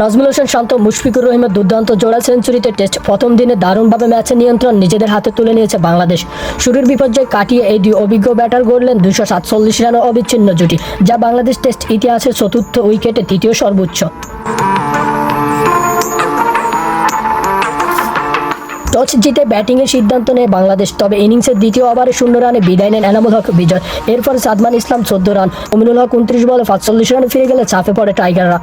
নাজমুল হোসেন শান্ত, মুশফিকুর রহিমের দুর্দান্ত জোড়া সেঞ্চুরিতে টেস্ট প্রথম দিনে দারুণভাবে ম্যাচের নিয়ন্ত্রণ নিজেদের হাতে তুলে নিয়েছে বাংলাদেশ। শুরুর বিপর্যয় কাটিয়ে এই দুই অভিজ্ঞ ব্যাটার গড়লেন দুশো সাতচল্লিশ রানের অবিচ্ছিন্ন জুটি, যা বাংলাদেশ টেস্ট ইতিহাসের চতুর্থ উইকেটে তৃতীয় সর্বোচ্চ। টস জিতে ব্যাটিংয়ের সিদ্ধান্ত নেয় বাংলাদেশ, তবে ইনিংসের দ্বিতীয় ওভারে শূন্য রানে বিদায় নেন এনামুল হক বিজয়। এরপর সাদমান ইসলাম চোদ্দ রান। অমিনুল হক উনত্রিশ বলে পাঁচচল্লিশ রানে ফিরে গেলে চাপে পড়ে টাইগাররা।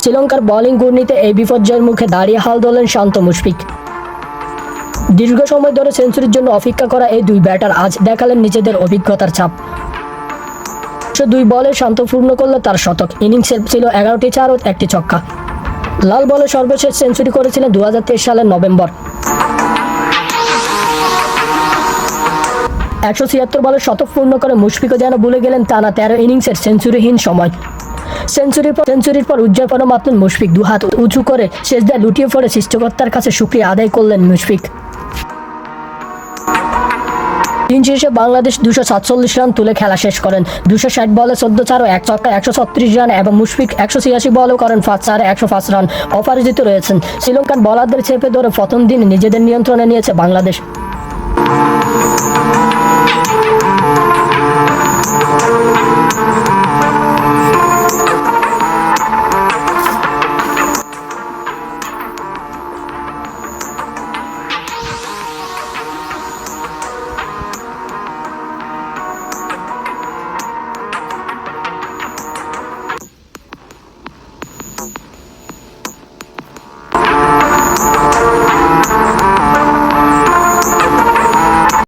শ্রীলঙ্কার বোলিং ঘূর্ণিতে এই বিপর্যয়ের মুখে দাঁড়িয়ে হাল ধরলেন শান্ত মুশফিক। দীর্ঘ সময় ধরে সেঞ্চুরির জন্য অপেক্ষা করা এই দুই ব্যাটার আজ দেখালেন নিজেদের অভিজ্ঞতার ছাপ। দুই বলে শান্ত পূর্ণ করল তার শতক। ইনিংসের ছিল এগারোটি চার ও একটি ছক্কা। লাল বলে সর্বশেষ সেঞ্চুরি করেছিলেন দু হাজার তেইশ সালের নভেম্বর। একশো ছিয়াত্তর বলে শতক পূর্ণ করে মুশফিকও যেন ভুলে গেলেন টানা তেরো ইনিংসের সেঞ্চুরিহীন সময়। সেঞ্চুরির পর সেঞ্চুরির পর উদযাপন মাত্র মুশফিক দু হাত উঁচু করে শেষদায় লুটিয়ে পড়ে সৃষ্টিকর্তার কাছে সুক্রিয়া আদায় করলেন মুশফিক। দিন শেষে বাংলাদেশ দুশো সাতচল্লিশ রান তুলে খেলা শেষ করেন। দুশো ষাট বলে চোদ্দ চার ও এক ছক্কা একশো ছত্রিশ রান এবং মুশফিক একশো ছিয়াশি বলও করেন পাঁচ চারে, একশো পাঁচ রান। অপরাজিত রয়েছেন। শ্রীলঙ্কার বলারদের চেপে ধরে প্রথম দিন নিজেদের নিয়ন্ত্রণে নিয়েছে বাংলাদেশ।